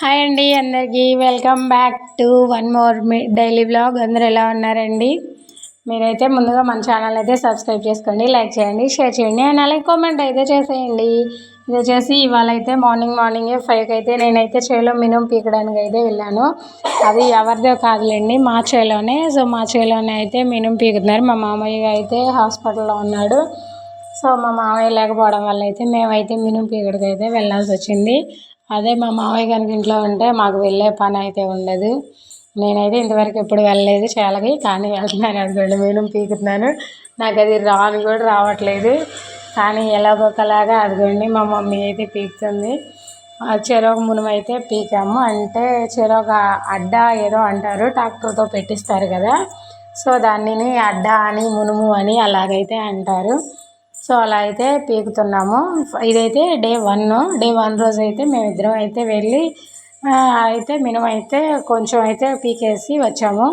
Hi అండి అందరికీ. Welcome back to one more daily blog అందరు ఎలా ఉన్నారండి? మీరైతే ముందుగా మన ఛానల్ అయితే సబ్స్క్రైబ్ చేసుకోండి లైక్ చేయండి షేర్ చేయండి అండ్ అలాగే కామెంట్ అయితే చేసేయండి. ఇది వచ్చేసి ఇవాళ అయితే మార్నింగ్ మార్నింగే ఫైవ్కి అయితే నేనైతే చేలో మినుము పీకడానికి అయితే వెళ్ళాను. అది ఎవరిదో కాదులేండి మా చేలోనే. సో మా చేలోనే అయితే మినుము పీకుతున్నారు. మా మామయ్య అయితే హాస్పిటల్లో ఉన్నాడు. సో మా మామయ్య లేకపోవడం వల్ల అయితే మేమైతే మినుము పీకడికి అయితే వెళ్ళాల్సి వచ్చింది. అదే మా మామయ్య గారికి ఇంట్లో ఉంటే మాకు వెళ్ళే పని అయితే ఉండదు. నేనైతే ఇంతవరకు ఎప్పుడు వెళ్ళలేదు. చాలాకి కానీ వెళ్తున్నాను అనుకోండి నేను పీకుతున్నాను. నాకు అది రాను కూడా రావట్లేదు. కానీ ఎలాగోకలాగా అదిగోండి మా మమ్మీ అయితే పీకుతుంది. చెరోక మునుమ అయితే పీకాము. అంటే చెరొక అడ్డ ఏదో అంటారు. ట్రాక్టర్తో పెట్టిస్తారు కదా. సో దానిని అడ్డ అని మునుము అని అలాగైతే అంటారు. సో అలా అయితే పీకుతున్నాము. ఇదైతే డే వన్. డే వన్ రోజు అయితే మేమిద్దరం అయితే వెళ్ళి అయితే మినిమం అయితే కొంచెం అయితే పీకేసి వచ్చాము.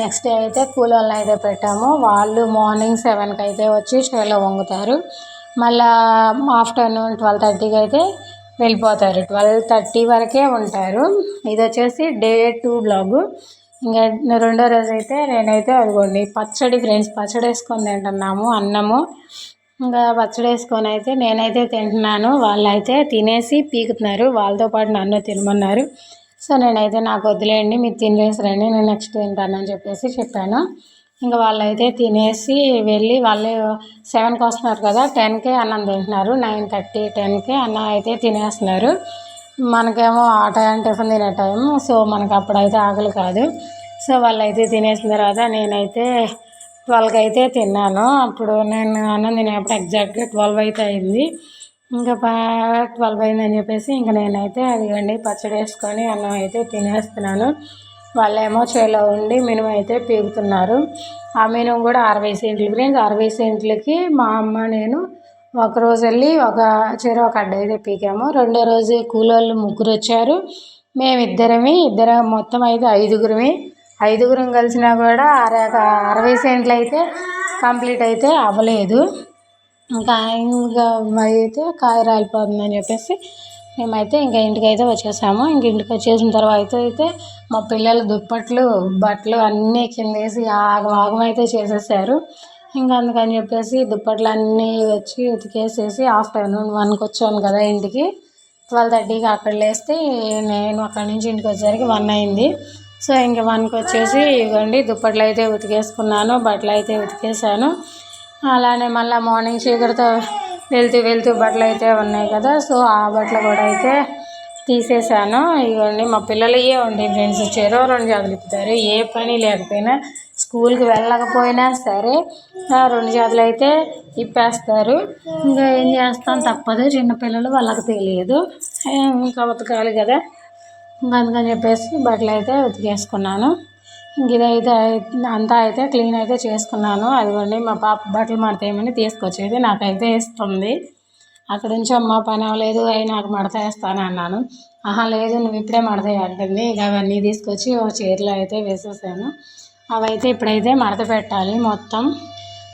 నెక్స్ట్ డే అయితే కూలోళ్ళని అయితే పెట్టాము. వాళ్ళు మార్నింగ్ సెవెన్కి అయితే వచ్చి చేలో వంగుతారు. మళ్ళా ఆఫ్టర్నూన్ ట్వెల్వ్ థర్టీకి అయితే వెళ్ళిపోతారు. ట్వెల్వ్ థర్టీ వరకే ఉంటారు. ఇది వచ్చేసి డే టూ బ్లాగు. ఇంకా రెండో రోజు అయితే నేనైతే అదిగోండి పచ్చడి ఫ్రెండ్స్ పచ్చడి వేసుకొని తింటున్నాము అన్నము. ఇంకా పచ్చడి వేసుకొని అయితే నేనైతే తింటున్నాను వాళ్ళైతే తినేసి పీకుతున్నారు వాళ్ళతో పాటు నన్ను తినమన్నారు. సో నేనైతే నాకు వదిలేయండి మీరు తినేసిరండి నేను నెక్స్ట్ తింటానని చెప్పేసి చెప్పాను. ఇంకా వాళ్ళైతే తినేసి వెళ్ళి వాళ్ళు సెవెన్కి వస్తున్నారు కదా టెన్కే అన్నం తింటున్నారు నైన్ థర్టీ టెన్కే అన్నం అయితే తినేస్తున్నారు. మనకేమో ఆ టైం టిఫిన్ తినే టైం సో మనకు అప్పుడైతే ఆకలి కాదు. సో వాళ్ళు అయితే తినేసిన తర్వాత నేనైతే ట్వెల్వ్కి అయితే తిన్నాను. అప్పుడు నేను అన్నం తినేటప్పుడు ఎగ్జాక్ట్గా ట్వెల్వ్ అయితే అయింది. ఇంకా ట్వెల్వ్ అయిందని చెప్పేసి ఇంకా నేనైతే అదిగండి పచ్చడి వేసుకొని అన్నం అయితే తినేస్తున్నాను. వాళ్ళేమో చేలో ఉండి మినుము అయితే పీగుతున్నారు ఆ మినుము కూడా అరవై సెంట్లు ఫ్రెండ్స్ అరవై సెంట్లకి మా అమ్మ నేను ఒకరోజు వెళ్ళి ఒక చీర ఒక అడ్డ అయితే పీకాము రెండో రోజు కూలోళ్ళు ముగ్గురు వచ్చారు. మేమిద్దరమే ఇద్దరం మొత్తం అయితే ఐదుగురమే. ఐదుగురం కలిసినా కూడా అర అరవై సెంట్లు అయితే కంప్లీట్ అయితే అవ్వలేదు. ఇంకా ఇంకా అయితే కాయ రాలిపోతుందని చెప్పేసి మేమైతే ఇంకా ఇంటికి అయితే వచ్చేసాము. ఇంక ఇంటికి వచ్చేసిన తర్వాత అయితే మా పిల్లల దుప్పట్లు బట్టలు అన్నీ కిందేసి ఆగం ఆగం అయితే చేసేసారు. ఇంకా అందుకని చెప్పేసి దుప్పట్లు అన్నీ వచ్చి ఉతికేసేసి ఆఫ్టర్నూన్ వన్కి వచ్చాను కదా ఇంటికి. ట్వెల్వ్ థర్టీకి అక్కడ లేస్తే నేను అక్కడి నుంచి ఇంటికి వచ్చేసరికి వన్ అయింది. సో ఇంక వన్కి వచ్చేసి ఇవ్వండి దుప్పట్లు అయితే ఉతికేసుకున్నాను బట్టలు అయితే ఉతికేసాను. అలానే మళ్ళీ మార్నింగ్ చీకటితో వెళ్తూ వెళ్తూ బట్టలు అయితే ఉన్నాయి కదా సో ఆ బట్టలు కూడా అయితే తీసేసాను. ఇవ్వండి మా పిల్లలు ఉండి ఫ్రెండ్స్ చెరో రెండు జాతులు ఏ పని లేకపోయినా స్కూల్కి వెళ్ళకపోయినా సరే రెండు చేతులు అయితే ఇప్పేస్తారు ఇంకా ఏం చేస్తాం? తప్పదు. చిన్నపిల్లలు వాళ్ళకి తెలియదు. ఇంకా ఉతకాలి కదా. ఇంకా అందుకని చెప్పేసి బట్టలు అయితే ఉతికేసుకున్నాను. ఇంక ఇదైతే అంతా అయితే క్లీన్ అయితే చేసుకున్నాను. అదిగోండి మా పాప బట్టలు మడతాయమని తీసుకొచ్చేది. నాకైతే ఇస్తుంది. అక్కడ నుంచి అమ్మ పని అవ్వలేదు. అవి నాకు మడత వేస్తాను అన్నాను. ఆహా లేదు నువ్వు ఇప్పుడే మడతాయి అంటుంది ఇక అవన్నీ తీసుకొచ్చి ఒక చీరలో అయితే వేసేసాను. అవైతే ఇప్పుడైతే మడత పెట్టాలి మొత్తం.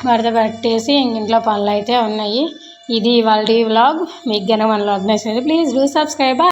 మడత పెట్టేసి ఇంట్లో పనులు అయితే ఉన్నాయి. ఇది ఇవాళ వ్లాగ్. మీకు గనక మన వ్లాగ్ నచ్చినది ప్లీజ్ డూ సబ్స్క్రైబ్.